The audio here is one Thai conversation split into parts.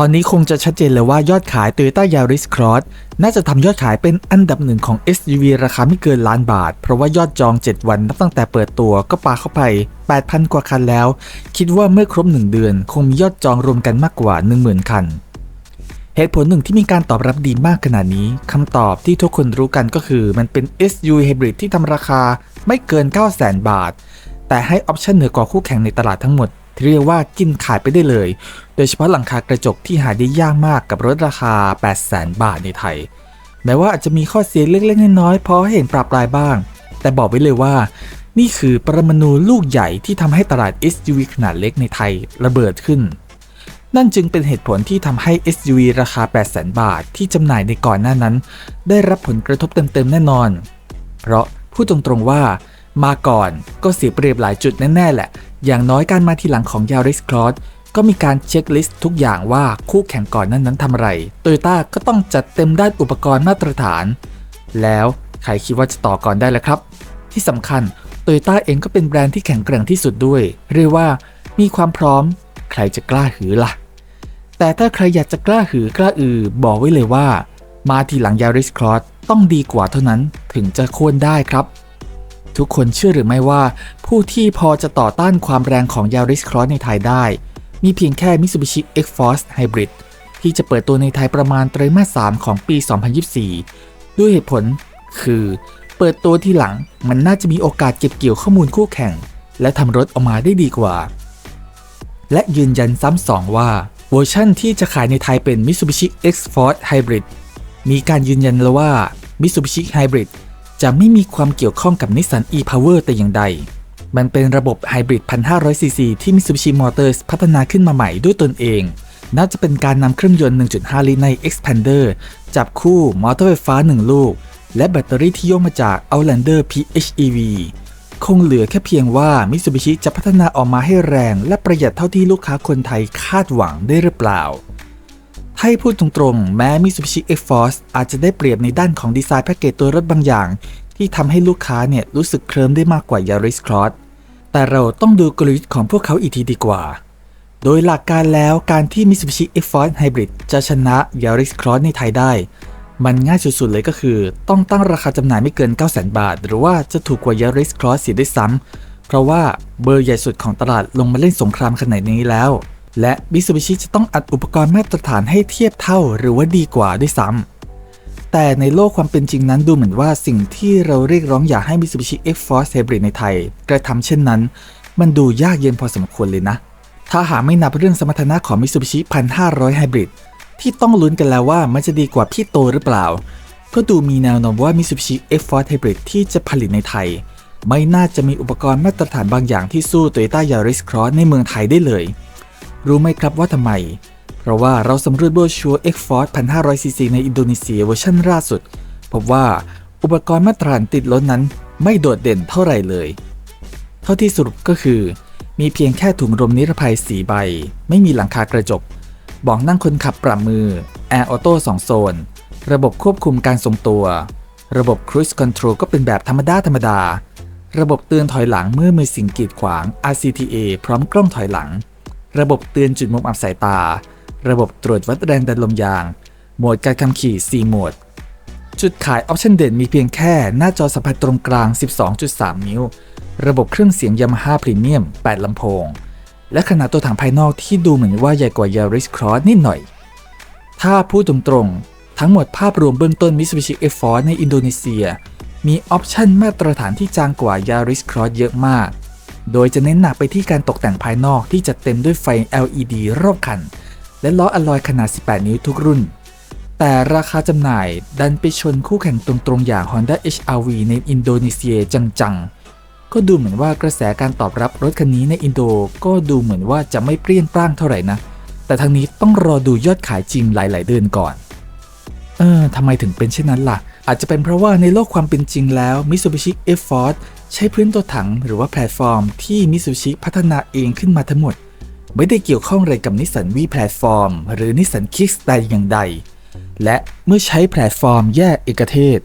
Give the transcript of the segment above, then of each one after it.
ตอนนี้คงจะชัดเจนเลยว่ายอดขาย Toyota Yaris Cross น่าจะทำยอดขายเป็นอันดับหนึ่งของ SUV ราคาไม่เกินล้านบาท เพราะว่ายอดจอง 7 วันนับตั้งแต่เปิดตัวก็ปาเข้าไป 8,000 กว่าคันแล้ว คิดว่าเมื่อครบ 1 เดือน คงมียอดจองรวมกันมากกว่า 10,000 คัน เหตุผลหนึ่งที่มีการตอบรับดีมากขนาดนี้คำตอบที่ทุกคนรู้กันก็คือ มันเป็น SUV Hybrid ที่ทำราคาไม่เกิน 900,000 บาท แต่ให้ออปชันเหนือกว่าคู่แข่งในตลาดทั้งหมด ที่เรียกว่ากินขายไปได้เลย โดยเฉพาะหลังคากระจกที่หาได้ยากมากกับรถราคา 800,000 บาทในไทย แม้ว่าอาจจะมีข้อเสียเล็กๆน้อยๆพอให้เห็นปรับรายบ้าง แต่บอกไว้เลยว่า นี่คือปรมาณูลูกใหญ่ที่ทำให้ตลาด SUV ขนาดเล็กในไทยระเบิดขึ้นนั่นจึงเป็นเหตุผลที่ทำให้ SUV ราคา 800,000 บาทที่จำหน่ายในก่อนหน้านั้น ได้รับผลกระทบเต็มๆ แน่นอน เพราะพูดตรงๆว่า มาก่อนก็เสียเปรียบหลายจุดแน่ๆแหละ อย่างน้อยการมาทีหลังของ Yaris Cross ก็มีการเช็คลิสต์ทุกอย่างว่าคู่แข่งก่อนนั้นนั้นทำอะไรโตโยต้าก็ต้องจัดเต็มด้านอุปกรณ์มาตรฐาน แล้วใครคิดว่าจะต่อก่อนได้แล้วครับ ที่สำคัญโตโยต้าเองก็เป็นแบรนด์ที่แข็งแกร่งที่สุดด้วย เรียกว่ามีความพร้อม ใครจะกล้าหือล่ะ แต่ถ้าใครอยากจะกล้าหือกล้าอือ บอกไว้เลยว่า มาทีหลัง Yaris Cross ต้องดีกว่าเท่านั้นถึงจะควรได้ครับ ทุกคนเชื่อหรือไม่ว่า ผู้ที่พอจะต่อต้านความแรงของ Yaris Cross ในไทยได้ มีเพียงแค่ Mitsubishi X-Force Hybrid ที่จะเปิดตัวในไทยประมาณไตรมาส 3 ของปี 2024 ด้วยเหตุผลคือเปิดตัวที่หลังมันน่าจะมีโอกาสเก็บเกี่ยวข้อมูลคู่แข่ง และทำรถออกมาได้ดีกว่า และยืนยันซ้ำสองว่าเวอร์ชั่นที่จะขายในไทยเป็น Mitsubishi X-Force Hybrid มีการยืนยันแล้วว่า Mitsubishi Hybrid จะไม่มีความเกี่ยวข้องกับ Nissan e-Power แต่อย่างใด มันเป็นระบบไฮบริด 1,500cc ที่ Mitsubishi Motors พัฒนาขึ้นมาใหม่ด้วยตนเอง น่าจะเป็นการนำเครื่องยนต์ 1.5 ลิตรใน Expander จับคู่มอเตอร์ไฟฟ้า 1 ลูก และแบตเตอรี่ที่โยกมาจาก Outlander PHEV คงเหลือแค่เพียงว่า Mitsubishi จะพัฒนาออกมาให้แรงและประหยัดเท่าที่ลูกค้าคนไทยคาดหวังได้หรือเปล่า ให้พูดตรงๆ แม้ Mitsubishi X-Force อาจจะได้เปรียบในด้านของดีไซน์แพ็กเกจตัวรถบางอย่าง ที่ทำให้ลูกค้าเนี่ยรู้สึกเคลิ้มได้มากกว่า Yaris Cross แต่เราต้องดูกลยุทธ์ของพวกเขาอีกทีดีกว่า โดยหลักการแล้วการที่ Mitsubishi X-Force Hybrid จะชนะ Yaris Cross ในไทยได้ มันง่ายสุดๆเลยก็คือ ต้องตั้งราคาจำหน่ายไม่เกิน 900,000 บาท หรือว่าจะถูกกว่า Yaris Cross เสียด้วยซ้ำเพราะว่าเบอร์ใหญ่สุดของตลาดลงมาเล่นสงครามขนาดนี้แล้ว และ Mitsubishi จะต้องอัดอุปกรณ์มาตรฐานให้เทียบเท่าหรือว่าดีกว่าด้วยซ้ำ แต่ในโลกความเป็นจริงนั้นดูเหมือนว่าสิ่งที่เราเรียกร้องอยากให้ Mitsubishi X-Force Hybrid ในไทย กระทำเช่นนั้น มันดูยากเย็นพอสมควรเลยนะ ถ้าหาไม่นับเรื่องสมรรถนะของ Mitsubishi 1,500 Hybrid ที่ต้องลุ้นกันแล้วว่ามันจะดีกว่าพี่โตหรือเปล่า ก็ดูมีแนวโน้มว่า Mitsubishi X-Force Hybrid ที่จะผลิตในไทย ไม่น่าจะมีอุปกรณ์มาตรฐานบางอย่างที่สู้ Toyota Yaris Cross ในเมืองไทยได้เลย รู้ไหมครับว่าทำไม เพราะว่าเราสำรวจโบชัว X-Force 1,500cc ในอินโดนีเซียเวอร์ชันล่าสุด พบว่าอุปกรณ์มาตรฐานติดรถนั้นไม่โดดเด่นเท่าไหร่เลย เท่าที่สรุปก็คือ มีเพียงแค่ถุงลมนิรภัย4ใบ ไม่มีหลังคากระจกบอกนั่งคนขับปรับมือ Air Auto 2โซน ระบบควบคุมการทรงตัว ระบบ Cruise Control ก็เป็นแบบธรรมดาธรรมดา ระบบเตือนถอยหลังเมื่อมีสิ่งกีดขวาง RCTA พร้อมกล้องถอยหลัง ระบบเตือนจุดมุมอับสายตา ระบบตรวจวัดแรงดันลมยาง โหมดการขับขี่ 4 โหมด จุดขายออปชันเด่นมีเพียงแค่หน้าจอสัมผัสตรงกลาง 12.3 นิ้ว ระบบเครื่องเสียง Yamaha Premium 8 ลำโพง และขนาดตัวถังภายนอกที่ดูเหมือนว่าใหญ่กว่า Yaris Cross นิดหน่อย ถ้าพูดตรงๆ ทั้งหมดภาพรวมเบื้องต้น Mitsubishi X-Force ในอินโดนีเซีย มีออปชันมาตรฐานที่จางกว่า Yaris Cross เยอะมาก โดยจะเน้นหนักไปที่การตกแต่งภายนอกที่จัดเต็มด้วยไฟ LED รอบคัน และล้ออลลอยขนาด 18 นิ้วทุกรุ่น แต่ราคาจำหน่ายดันไปชนคู่แข่งตรงๆ อย่าง Honda HR-V ในอินโดนีเซียจังๆ ก็ดูเหมือนว่ากระแสการตอบรับรถคันนี้ในอินโดก็ดูเหมือนว่าจะไม่เปรี้ยงปร้างเท่าไหร่นะ แต่ทางนี้ต้องรอดูยอดขายจริงหลาย ๆ เดือนก่อนเออทำไมถึงเป็นเช่นนั้นล่ะ อาจจะเป็นเพราะว่าในโลกความเป็นจริงแล้ว Mitsubishi X-Force ใช้พื้นตัวถังหรือว่าแพลตฟอร์มที่ Mitsubishi พัฒนาเองขึ้นมาทั้งหมด ไม่ได้เกี่ยวข้องอะไรกับ Nissan V Platform หรือ Nissan Kicks แต่อย่างใด และเมื่อใช้แพลตฟอร์มแยกเอกเทศ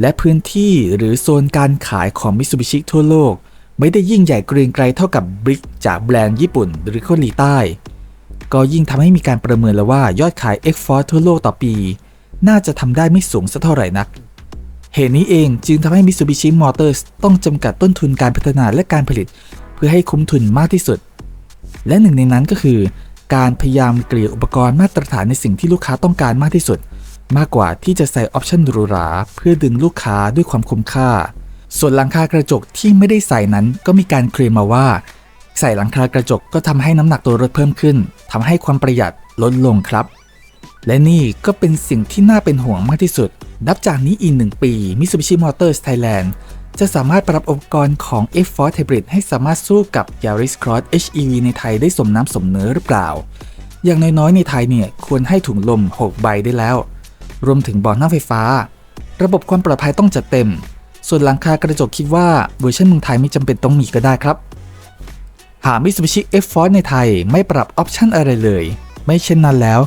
และพื้นที่หรือโซนการขายของ Mitsubishi ทั่วโลก ไม่ได้ยิ่งใหญ่เกรียงไกรเท่ากับบริกจากแบรนด์ญี่ปุ่นหรือเกาหลีใต้ ก็ยิ่งทำให้มีการประเมินแล้วว่ายอดขาย X Force ทั่วโลกต่อปี น่าจะทำได้ไม่สูงสักเท่าไหร่นัก เหตุนี้เองจึงทำให้ Mitsubishi Motors ต้องจำกัดต้นทุนการพัฒนาและการผลิต เพื่อให้คุ้มทุนมากที่สุด และหนึ่งในนั้นก็คือ การพยายามเกลี่ยอุปกรณ์มาตรฐานในสิ่งที่ลูกค้าต้องการมากที่สุด มากกว่าที่จะใส่ออปชั่นหรูหราเพื่อดึงลูกค้าด้วยความคุ้มค่า ส่วนหลังคากระจกที่ไม่ได้ใส่นั้นก็มีการเคลมมาว่า ใส่หลังคากระจกก็ทำให้น้ำหนักตัวรถเพิ่มขึ้นทำให้ความประหยัดลดลงครับ และนี่ก็เป็นสิ่งที่น่าเป็นห่วงมากที่สุด นับจากนี้อีกหนึ่งปี Mitsubishi Motors Thailand จะสามารถปรับอุปกรณ์ของ F4 Hybrid ให้สามารถสู้กับ Yaris Cross HEV ในไทยได้สมน้ำสมเนื้อหรือเปล่า อย่างน้อยๆในไทยเนี่ยควรให้ถุงลม 6 ใบได้แล้ว รวมถึงเบาะนั่งไฟฟ้า ระบบความปลอดภัยต้องจัดเต็ม ส่วนหลังคากระจกคิดว่าเวอร์ชันเมืองไทยไม่จำเป็นต้องมีก็ได้ครับ หาก Mitsubishi F-Force ในไทยไม่ปรับออปชันอะไรเลย ไม่เช่นนั้นแล้ว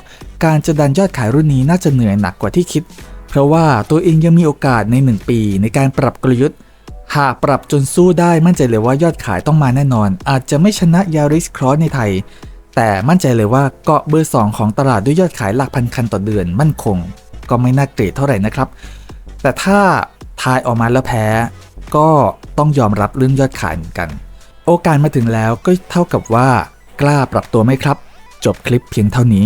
การจะดันยอดขายรุ่นนี้น่าจะเหนื่อยหนักกว่าที่คิด เพราะว่าตัวเองยังมีโอกาสใน 1 ปี ในการปรับกลยุทธ์ หากปรับจนสู้ได้มั่นใจเลยว่ายอดขายต้องมาแน่นอน อาจจะไม่ชนะ Yaris Cross ในไทย แต่มั่นใจเลยว่าเกาะเบอร์ 2 ของตลาดด้วยยอดขายหลักพันคันต่อเดือนมั่นคง ก็ไม่น่าเกลียดเท่าไหร่นะครับ แต่ถ้าทายออกมาแล้วแพ้ ก็ต้องยอมรับเรื่องยอดขายเหมือนกัน โอกาสมาถึงแล้วก็เท่ากับว่า กล้าปรับตัวไหมครับ จบคลิปเพียงเท่านี้